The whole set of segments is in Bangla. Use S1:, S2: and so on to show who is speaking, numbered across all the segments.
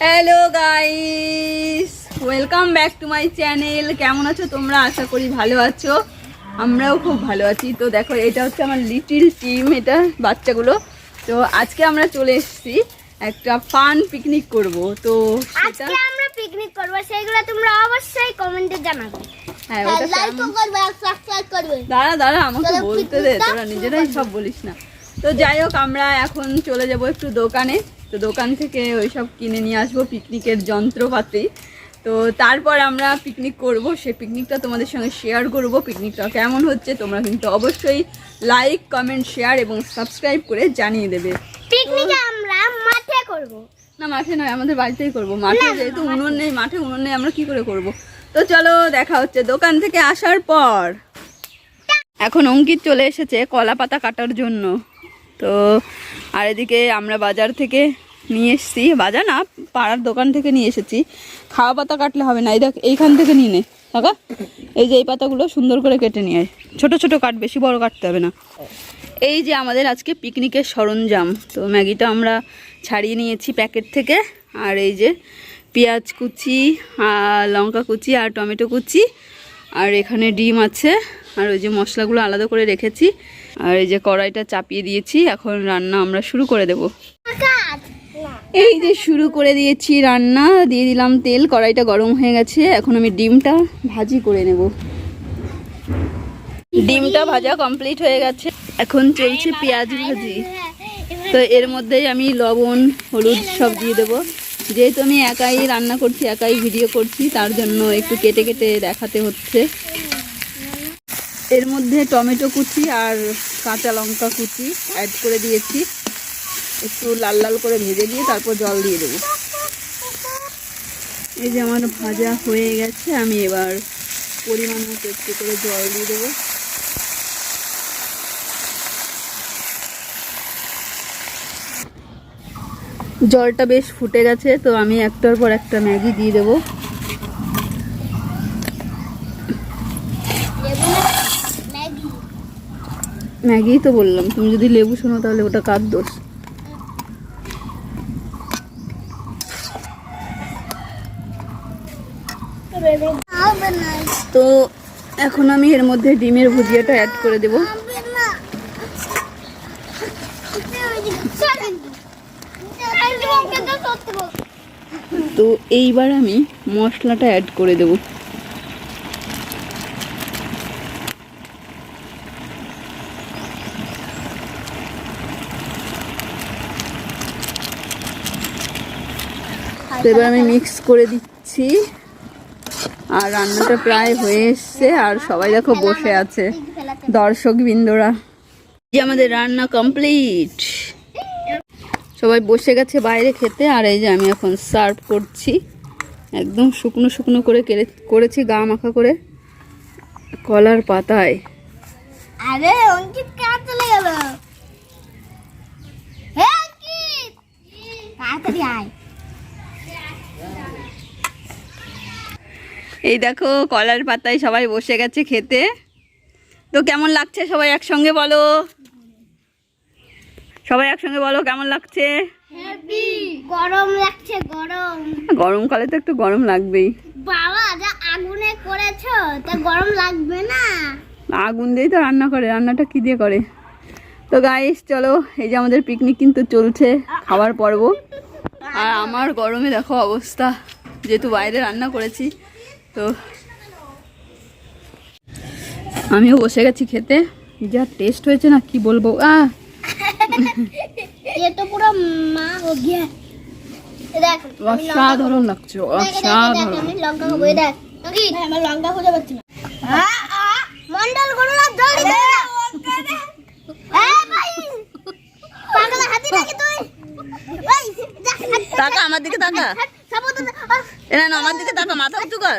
S1: Hello guys welcome back to my channel কেমন আছো তোমরা? আশা করি ভালো আছো। আমরাও খুব ভালো আছি। তো দেখো এটা হচ্ছে আমার লিটিল টিম এটা বাচ্চাগুলো। তো আজকে আমরা চলে এসেছি একটা ফান পিকনিক করব। তো সেটা
S2: আমরা পিকনিক করব সেইগুলো তোমরা অবশ্যই কমেন্টে জানাবে।
S1: হ্যাঁ ওটা
S2: লাইক করবে সাবস্ক্রাইব করবে।
S1: দাঁড়া দাঁড়া আমাকে বলতে দে। তোরা নিজেরাই সব বলিস না। তো যাই হোক আমরা এখন চলে যাব একটু দোকানে। তো দোকান থেকে ওইসব কিনে নিয়ে আসব পিকনিকের যন্ত্রপাতি। তো তারপর আমরা পিকনিক করব সেই পিকনিকটা তোমাদের সঙ্গে শেয়ার করব। পিকনিকটা কেমন হচ্ছে তোমরা কিন্তু অবশ্যই লাইক কমেন্ট শেয়ার এবং সাবস্ক্রাইব করে জানিয়ে দেবে।
S2: পিকনিকে আমরা মাঠে করব।
S1: না মাঠে নয় আমাদের বাড়িতেই করব। মাঠে যেহেতু উনুন নেই মাঠে উনুন নেই আমরা কি করে করব? তো চলো দেখা হচ্ছে দোকান থেকে আসার পর। এখন অঙ্কিত চলে এসেছে কলা পাতা কাটার জন্য। তো আর এদিকে আমরা বাজার থেকে নিয়ে এসেছি। বাজার না, পাড়ার দোকান থেকে নিয়ে এসেছি। খাওয়া পাতা কাটলে হবে না। এই দেখ, এইখান থেকে নিয়ে নে, কাকা। এই যে এই পাতাগুলো সুন্দর করে কেটে নিয়ে আয়। ছোটো ছোটো কাট, বেশি বড় কাটতে হবে না। এই যে আমাদের আজকে পিকনিকের সরঞ্জাম। তো ম্যাগিটা আমরা ছাড়িয়ে নিয়েছি প্যাকেট থেকে। আর এই যে পেঁয়াজ কুচি লঙ্কা কুচি আর টমেটো কুচি। আর এখানে ডিম আছে। আর ওই যে মশলাগুলো আলাদা করে রেখেছি। আর এই যে কড়াইটা চাপিয়ে দিয়েছি, এখন রান্না আমরা শুরু করে দেব। এই যে শুরু করে দিয়েছি রান্না, দিয়ে দিলাম তেল, কড়াইটা গরম হয়ে গেছে, এখন আমি ডিমটা ভাজি করে নেব। ডিমটা ভাজা কমপ্লিট হয়ে গেছে, এখন চলছে পেঁয়াজ ভাজি। তো এর মধ্যেই আমি লবণ, হলুদ সব দিয়ে দেবো। যেহেতু আমি একাই রান্না করছি, একাই ভিডিও করছি, তার জন্য একটু কেটে কেটে দেখাতে হচ্ছে। এর মধ্যে টমেটো কুচি আর কাঁচা লঙ্কা কুচি অ্যাড করে দিয়েছি। একটু লাল লাল করে ভেজে দিয়ে তারপর জল দিয়ে দেবো। এই যে আমার ভাজা হয়ে গেছে, আমি এবার পরিমাণ মতো একটু করে জল দিয়ে দেবো। জলটা বেশ ফুটে গেছে, তো আমি একটার পর একটা ম্যাগি দিয়ে দেবো।
S2: ম্যাগি
S1: তো বললাম। তুমি যদি লেবু শোনো, তাহলে ওটা কার দোষ? তো এখন আমি এর মধ্যে ডিমের ভুজিয়াটা অ্যাড করে দেবো।
S2: তো
S1: এইবার আমি মশলাটা অ্যাড করে দেবো। এবার আমি মিক্স করে দিচ্ছি। আর রান্নাটা প্রায় হয়ে এসছে। আর সবাই দেখো বসে আছে। দর্শক বিন্দুরা। যে আমাদের রান্না কমপ্লিট সবাই বসে গেছে বাইরে খেতে। আর এই যে আমি এখন সার্ভ করছি। একদম শুকনো শুকনো করে কেড়ে- করেছি, গা মাখা করে। কলার পাতায়।
S2: আরে, অঙ্কিত কাজ চলে গেল? হে অঙ্কিত! তাড়াতাড়ি আয়।
S1: এই দেখো কলার পাতায় সবাই বসে গেছে খেতে। তো কেমন লাগছে সবাই একসঙ্গে বলো? সবাই একসঙ্গে বলো কেমন লাগছে?
S2: গরম লাগছে গরম।
S1: গরমকালে তো একটু গরম লাগবেই।
S2: বাবা যা আগুনে করেছ তা গরম লাগবে না।
S1: আগুন দিয়েই তো রান্না করে রান্নাটা কি দিয়ে করে? তো গাইস চলো এই যে আমাদের পিকনিক কিন্তু চলছে খাবার পর্ব। আর আমার গরমে দেখো অবস্থা যেহেতু বাইরে রান্না করেছি তো আমিও বসে গেছি খেতে যা টেস্ট হয়েছে না কি বলব অসাধারণ লাগছে অসাধারণ
S2: আমার
S1: দিকে না আমার দিকে তাকা মাথা উঁচু কর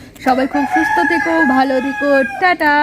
S1: সবাই খুব সুস্থ থেকো ভালো থেকো টাটা।